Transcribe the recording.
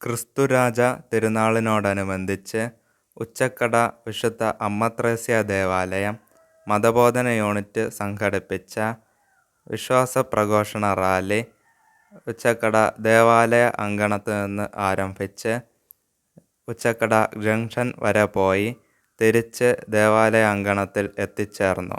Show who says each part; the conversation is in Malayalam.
Speaker 1: ക്രിസ്തുരാജ തിരുനാളിനോടനുബന്ധിച്ച് ഉച്ചക്കട വിശുദ്ധ അമ്മത്രേസ്യ ദേവാലയം മതബോധന യൂണിറ്റ് സംഘടിപ്പിച്ച വിശ്വാസ പ്രഘോഷണ റാലി ഉച്ചക്കട ദേവാലയ അങ്കണത്ത് നിന്ന് ആരംഭിച്ച് ഉച്ചക്കട ജംഗ്ഷൻ വരെ പോയി തിരിച്ച് ദേവാലയ അങ്കണത്തിൽ എത്തിച്ചേർന്നു.